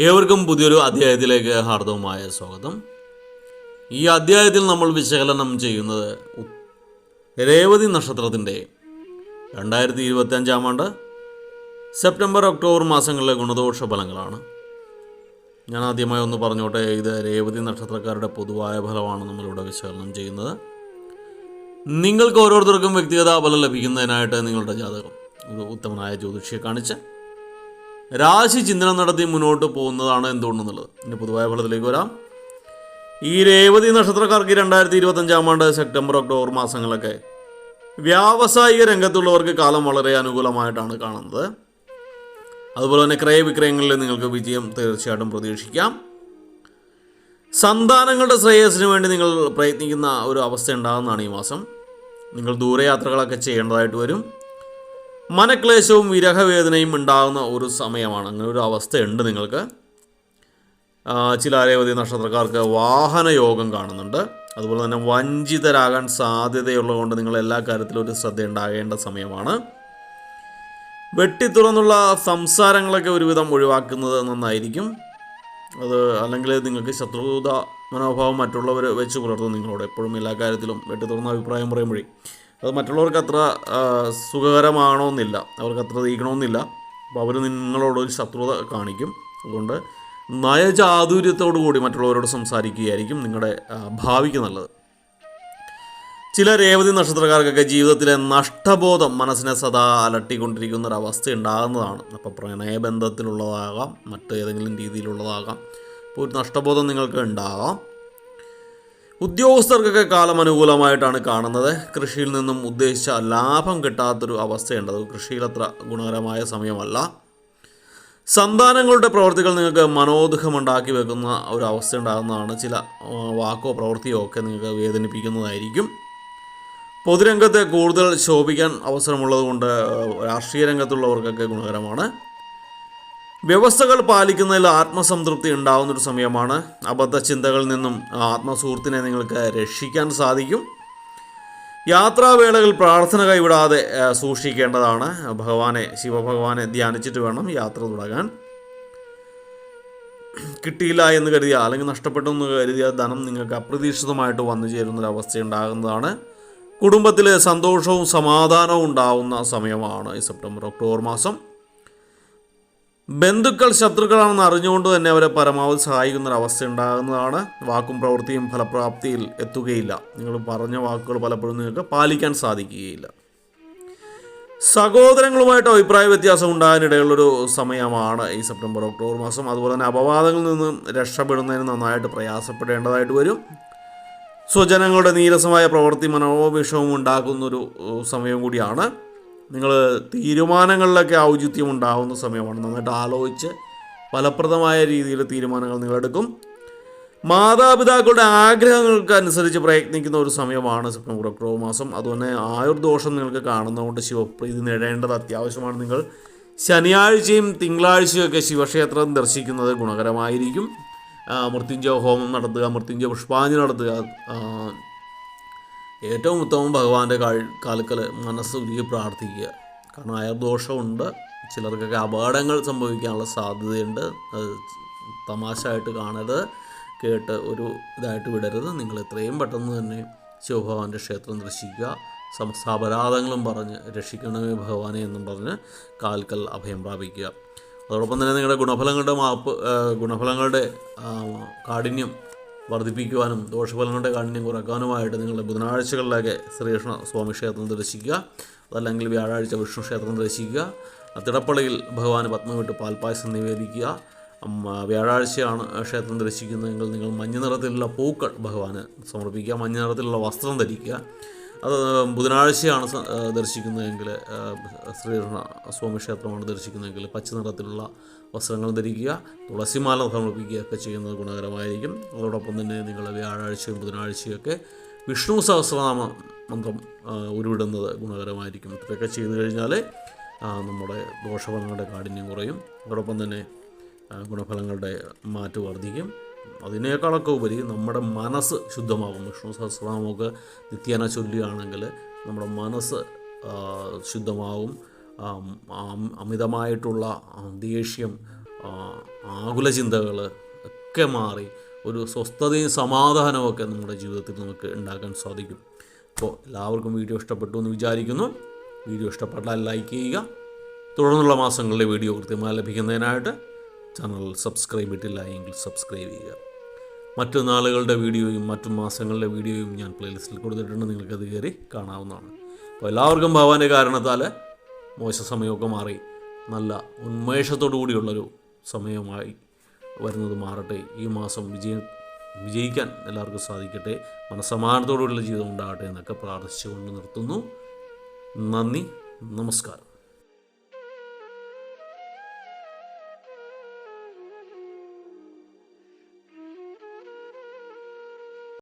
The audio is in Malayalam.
ഏവർക്കും പുതിയൊരു അധ്യായത്തിലേക്ക് ഹാർദവുമായ സ്വാഗതം. ഈ അധ്യായത്തിൽ നമ്മൾ വിശകലനം ചെയ്യുന്നത് രേവതി നക്ഷത്രത്തിന്റെ രണ്ടായിരത്തി ഇരുപത്തി അഞ്ചാം ആണ്ട് സെപ്റ്റംബർ ഒക്ടോബർ മാസങ്ങളിലെ ഗുണദോഷ ഫലങ്ങളാണ്. ഞാൻ ആദ്യമായി ഒന്ന് പറഞ്ഞോട്ടെ ഇത് രേവതി നക്ഷത്രക്കാരുടെ പൊതുവായ ഫലമാണ് നമ്മളിവിടെ വിശകലനം ചെയ്യുന്നത്. നിങ്ങൾക്ക് ഓരോരുത്തർക്കും വ്യക്തിഗത ഫലം ലഭിക്കുന്നതിനായിട്ട് നിങ്ങളുടെ ജാതകം ഒരു ഉത്തമനായ ജ്യോതിഷിയെ കാണിച്ച് രാശി ചിന്തനം നടത്തി മുന്നോട്ട് പോകുന്നതാണ് എന്തുകൊണ്ടെന്നുള്ളത്. ഇനി പൊതുവായ ഫലത്തിലേക്ക് വരാം. ഈ രേവതി നക്ഷത്രക്കാർക്ക് രണ്ടായിരത്തി ഇരുപത്തഞ്ചാം ആണ്ട് സെപ്റ്റംബർ ഒക്ടോബർ മാസങ്ങളൊക്കെ വ്യാവസായിക രംഗത്തുള്ളവർക്ക് കാലം വളരെ അനുകൂലമായിട്ടാണ് കാണുന്നത്. അതുപോലെ തന്നെ ക്രയവിക്രയങ്ങളിൽ നിങ്ങൾക്ക് വിജയം തീർച്ചയായിട്ടും പ്രതീക്ഷിക്കാം. സന്താനങ്ങളുടെ ശ്രേയസ്സിന് വേണ്ടി നിങ്ങൾ പ്രയത്നിക്കുന്ന ഒരു അവസ്ഥ ഉണ്ടാകുന്നതാണ് ഈ മാസം. നിങ്ങൾ ദൂരയാത്രകളൊക്കെ ചെയ്യേണ്ടതായിട്ട് വരും. മനക്ലേശവും വിരഹവേദനയും ഉണ്ടാകുന്ന ഒരു സമയമാണ്. അങ്ങനെ ഒരു അവസ്ഥയുണ്ട് നിങ്ങൾക്ക്. ചില രേവതി നക്ഷത്രക്കാർക്ക് വാഹന യോഗം കാണുന്നുണ്ട്. അതുപോലെ തന്നെ വഞ്ചിതരാകാൻ സാധ്യതയുള്ളതുകൊണ്ട് നിങ്ങൾ എല്ലാ കാര്യത്തിലും ഒരു ശ്രദ്ധ ഉണ്ടാകേണ്ട സമയമാണ്. വെട്ടിത്തുറന്നുള്ള സംസാരങ്ങളൊക്കെ ഒരുവിധം ഒഴിവാക്കുന്നത് നന്നായിരിക്കും. അത് അല്ലെങ്കിൽ നിങ്ങൾക്ക് ശത്രുത മനോഭാവം മറ്റുള്ളവർ വെച്ച് പുലർത്തും. നിങ്ങളോട് എപ്പോഴും എല്ലാ കാര്യത്തിലും വെട്ടിത്തുറന്ന അഭിപ്രായം പറയുമ്പോഴേ അത് മറ്റുള്ളവർക്ക് അത്ര സുഖകരമാണോന്നില്ല. അവർക്ക് അത്ര തീക്കണമെന്നില്ല അപ്പോൾ അവർ നിങ്ങളോടൊരു ശത്രുത കാണിക്കും. അതുകൊണ്ട് നയചാതുര്യത്തോടു കൂടി മറ്റുള്ളവരോട് സംസാരിക്കുകയായിരിക്കും നിങ്ങളുടെ ഭാവിക്ക് നല്ലത്. ചില രേവതി നക്ഷത്രക്കാർക്കൊക്കെ ജീവിതത്തിലെ നഷ്ടബോധം മനസ്സിനെ സദാ അലട്ടിക്കൊണ്ടിരിക്കുന്ന ഒരു അവസ്ഥ ഉണ്ടാകുന്നതാണ് അപ്പോൾ പ്രണയബന്ധത്തിലുള്ളതാകാം മറ്റേതെങ്കിലും രീതിയിലുള്ളതാകാം. അപ്പോൾ ഒരു നഷ്ടബോധം നിങ്ങൾക്ക് ഉണ്ടാകാം ഉദ്യോഗസ്ഥർക്കൊക്കെ കാലം അനുകൂലമായിട്ടാണ് കാണുന്നത്. കൃഷിയിൽ നിന്നും ഉദ്ദേശിച്ച ലാഭം കിട്ടാത്തൊരു അവസ്ഥയുണ്ട് അത് കൃഷിയിൽ അത്ര ഗുണകരമായ സമയമല്ല. സന്താനങ്ങളുടെ പ്രവർത്തികൾ നിങ്ങൾക്ക് മനോദുഖമുണ്ടാക്കി വെക്കുന്ന ഒരു അവസ്ഥ ഉണ്ടാകുന്നതാണ് ചില വാക്കോ പ്രവൃത്തിയോ ഒക്കെ നിങ്ങൾക്ക് വേദനിപ്പിക്കുന്നതായിരിക്കും. പൊതുരംഗത്തെ കൂടുതൽ ശോഭിക്കാൻ അവസരമുള്ളതുകൊണ്ട് രാഷ്ട്രീയ രംഗത്തുള്ളവർക്കൊക്കെ ഗുണകരമാണ്. വ്യവസ്ഥകൾ പാലിക്കുന്നതിൽ ആത്മസംതൃപ്തി ഉണ്ടാകുന്ന ഒരു സമയമാണ്. അബദ്ധ ചിന്തകളിൽ നിന്നും ആത്മസുഹൃത്തിനെ നിങ്ങൾക്ക് രക്ഷിക്കാൻ സാധിക്കും. യാത്രാവേളകൾ പ്രാർത്ഥന കൈവിടാതെ സൂക്ഷിക്കേണ്ടതാണ്. ഭഗവാനെ ശിവഭഗവാനെ ധ്യാനിച്ചിട്ട് വേണം യാത്ര തുടങ്ങാൻ. കിട്ടിയില്ല എന്ന് കരുതിയ അല്ലെങ്കിൽ നഷ്ടപ്പെട്ടു എന്ന് കരുതിയ ധനം നിങ്ങൾക്ക് അപ്രതീക്ഷിതമായിട്ട് വന്നു ചേരുന്നൊരവസ്ഥ ഉണ്ടാകുന്നതാണ് കുടുംബത്തിൽ സന്തോഷവും സമാധാനവും ഉണ്ടാവുന്ന സമയമാണ് ഈ സെപ്റ്റംബർ ഒക്ടോബർ മാസം. ബന്ധുക്കൾ ശത്രുക്കളാണെന്ന് അറിഞ്ഞുകൊണ്ട് തന്നെ അവരെ പരമാവധി സഹായിക്കുന്ന ഒരു അവസ്ഥ ഉണ്ടാകുന്നതാണ് വാക്കും പ്രവൃത്തിയും ഫലപ്രാപ്തിയിൽ എത്തുകയില്ല. നിങ്ങൾ പറഞ്ഞ വാക്കുകൾ പലപ്പോഴും നിങ്ങൾക്ക് പാലിക്കാൻ സാധിക്കുകയില്ല. സഹോദരങ്ങളുമായിട്ട് അഭിപ്രായ വ്യത്യാസം ഉണ്ടാകാനിടയുള്ളൊരു സമയമാണ് ഈ സെപ്റ്റംബർ ഒക്ടോബർ മാസം. അതുപോലെ തന്നെ അപവാദങ്ങളിൽ നിന്നും രക്ഷപ്പെടുന്നതിന് നന്നായിട്ട് പ്രയാസപ്പെടേണ്ടതായിട്ട് വരും. സ്വജനങ്ങളുടെ നീരസമായ പ്രവൃത്തി മനോവിഷവും ഉണ്ടാക്കുന്നൊരു സമയം കൂടിയാണ്. നിങ്ങൾ തീരുമാനങ്ങളിലൊക്കെ ഔചിത്യം ഉണ്ടാകുന്ന സമയമാണ്. നന്നായിട്ട് ആലോചിച്ച് ഫലപ്രദമായ രീതിയിൽ തീരുമാനങ്ങൾ നിങ്ങളെടുക്കും. മാതാപിതാക്കളുടെ ആഗ്രഹങ്ങൾക്ക് അനുസരിച്ച് പ്രയത്നിക്കുന്ന ഒരു സമയമാണ് സെപ്റ്റംബർ ഒക്ടോബർ മാസം. അതുപോലെ ആയുർദോഷം നിങ്ങൾക്ക് കാണുന്നതുകൊണ്ട് ശിവപ്രീതി നേടേണ്ടത് അത്യാവശ്യമാണ്. നിങ്ങൾ ശനിയാഴ്ചയും തിങ്കളാഴ്ചയൊക്കെ ശിവക്ഷേത്രം ദർശിക്കുന്നത് ഗുണകരമായിരിക്കും. മൃത്യുഞ്ജയ ഹോമം നടത്തുക മൃത്യുഞ്ജയ പുഷ്പാഞ്ജലി നടത്തുക ഏറ്റവും ഉത്തമം ഭഗവാന്റെ കാൽ കാൽക്കൽ മനസ്സ് ഉരുകി പ്രാർത്ഥിക്കുക. കാരണം അയർദോഷമുണ്ട് ചിലർക്കൊക്കെ അപകടങ്ങൾ സംഭവിക്കാനുള്ള സാധ്യതയുണ്ട്. അത് തമാശയായിട്ട് കാണരുത്. കേട്ട് ഒരു ഇതായിട്ട് വിടരുത്. നിങ്ങൾ എത്രയും പെട്ടെന്ന് തന്നെ ശിവഭഗവാന്റെ ക്ഷേത്രം ദർശിക്കുക. സമസ്ത അപരാധങ്ങളും പറഞ്ഞ് രക്ഷിക്കണമേ ഭഗവാനെ എന്നും പറഞ്ഞ് കാൽക്കൽ അഭയം പ്രാപിക്കുക. അതോടൊപ്പം തന്നെ നിങ്ങളുടെ ഗുണഫലങ്ങളുടെ മാപ്പ് ഗുണഫലങ്ങളുടെ കാഠിന്യം വർദ്ധിപ്പിക്കുവാനും ദോഷഫലങ്ങളുടെ കാഠിന്യം കുറയ്ക്കാനുമായിട്ട് നിങ്ങളുടെ ബുധനാഴ്ചകളിലൊക്കെ ശ്രീകൃഷ്ണ സ്വാമി ക്ഷേത്രം ദർശിക്കുക. അതല്ലെങ്കിൽ വ്യാഴാഴ്ച വിഷ്ണു ക്ഷേത്രം ദർശിക്കുക. തിടപ്പള്ളിയിൽ ഭഗവാൻ പത്മവിട്ട് പാൽപ്പായസം നിവേദിക്കുക. വ്യാഴാഴ്ചയാണ് ക്ഷേത്രം ദർശിക്കുന്നതെങ്കിൽ നിങ്ങൾ മഞ്ഞ നിറത്തിലുള്ള പൂക്കൾ ഭഗവാന് സമർപ്പിക്കുക. മഞ്ഞ നിറത്തിലുള്ള വസ്ത്രം ധരിക്കുക. അത് ബുധനാഴ്ചയാണ് ദർശിക്കുന്നതെങ്കിൽ ശ്രീകൃഷ്ണ സ്വാമി ക്ഷേത്രമാണ് ദർശിക്കുന്നതെങ്കിൽ പച്ച നിറത്തിലുള്ള വസ്ത്രങ്ങൾ ധരിക്കുക തുളസിമാല സമർപ്പിക്കുക ഒക്കെ ചെയ്യുന്നത് ഗുണകരമായിരിക്കും. അതോടൊപ്പം തന്നെ നിങ്ങൾ വ്യാഴാഴ്ചയും ബുധനാഴ്ചയൊക്കെ വിഷ്ണു സഹസ്രനാമ മന്ത്രം ഉരുവിടുന്നത് ഗുണകരമായിരിക്കും. ഇത്രയൊക്കെ ചെയ്തു കഴിഞ്ഞാൽ നമ്മുടെ ദോഷഫലങ്ങളുടെ കാഠിന്യം കുറയും. അതോടൊപ്പം തന്നെ ഗുണഫലങ്ങളുടെ മാറ്റ് വർദ്ധിക്കും. അതിനേക്കാളൊക്കെ ഉപരി നമ്മുടെ മനസ്സ് ശുദ്ധമാകും വിഷ്ണു സഹസ്രനാമമൊക്കെ നിത്യേന ചൊല്ലുകയാണെങ്കിൽ നമ്മുടെ മനസ്സ് ശുദ്ധമാവും അമിതമായിട്ടുള്ള ദേഷ്യം ആകുല ചിന്തകൾ ഒക്കെ മാറി ഒരു സ്വസ്ഥതയും സമാധാനമൊക്കെ നമ്മുടെ ജീവിതത്തിൽ നമുക്ക് ഉണ്ടാക്കാൻ സാധിക്കും. അപ്പോൾ എല്ലാവർക്കും വീഡിയോ ഇഷ്ടപ്പെട്ടു എന്ന് വിചാരിക്കുന്നു. വീഡിയോ ഇഷ്ടപ്പെട്ടാൽ ലൈക്ക് ചെയ്യുക. തുടർന്നുള്ള മാസങ്ങളിലെ വീഡിയോ കൃത്യമായി ലഭിക്കുന്നതിനായിട്ട് ചാനൽ സബ്സ്ക്രൈബ് ചെയ്തിട്ടില്ല എങ്കിൽ സബ്സ്ക്രൈബ് ചെയ്യുക. മറ്റു നാളുകളുടെ വീഡിയോയും മറ്റു മാസങ്ങളുടെ വീഡിയോയും ഞാൻ പ്ലേലിസ്റ്റിൽ കൊടുത്തിട്ടുണ്ട്. നിങ്ങൾക്കത് കയറി കാണാവുന്നതാണ്. അപ്പോൾ എല്ലാവർക്കും ഭഗവാന്റെ കാരണത്താൽ മോശ സമയമൊക്കെ മാറി. നല്ല ഉന്മേഷത്തോടു കൂടിയുള്ളൊരു സമയമായി വരുന്നത് മാറട്ടെ. ഈ മാസം വിജയ വിജയിക്കാൻ എല്ലാവർക്കും സാധിക്കട്ടെ. മനസ്സമാനത്തോടുള്ള ജീവിതം ഉണ്ടാകട്ടെ എന്നൊക്കെ പ്രാർത്ഥിച്ചുകൊണ്ട് നിർത്തുന്നു. നന്ദി. നമസ്കാരം.